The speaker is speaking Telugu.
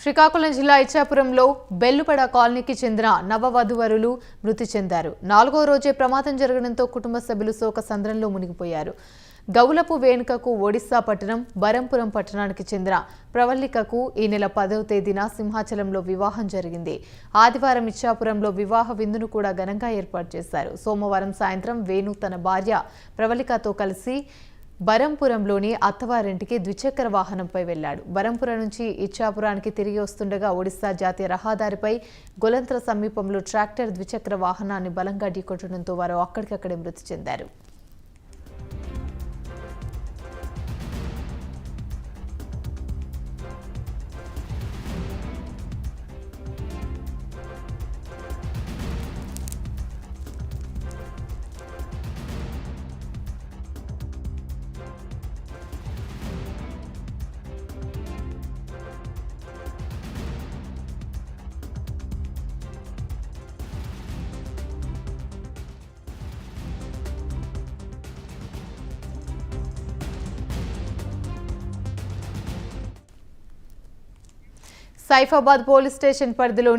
శ్రీకాకుళం జిల్లా ఇచ్చాపురంలో బెల్లుపడ కాలనీకి చెందిన నవవధువరులు మృతి చెందారు. నాలుగో రోజే ప్రమాదం జరగడంతో కుటుంబ సభ్యులు శోక సంద్రంలో మునిగిపోయారు. గౌలపు వేణుకకు ఒడిశా పట్టణం బరంపురం పట్టణానికి చెందిన ప్రవల్లికకు ఈ నెల పదవ తేదీన సింహాచలంలో వివాహం జరిగింది. ఆదివారం ఇచ్చాపురంలో వివాహ విందును కూడా ఘనంగా ఏర్పాటు చేశారు. సోమవారం సాయంత్రం వేణు తన భార్య ప్రవళికతో కలిసి బరంపురంలోని అత్తవారింటికి ద్విచక్ర వాహనంపై వెళ్ళాడు బరంపురం నుంచి ఇచ్చాపురానికి తిరిగి వస్తుండగా ఒడిశా జాతీయ రహదారిపై గొలంత్ర సమీపంలో ట్రాక్టర్ ద్విచక్ర వాహనాన్ని బలంగా ఢీకొట్టడంతో వారు అక్కడికక్కడే మృతి చెందారు. సైఫాబాద్ పోలీస్ స్టేషన్ పరిధిలోని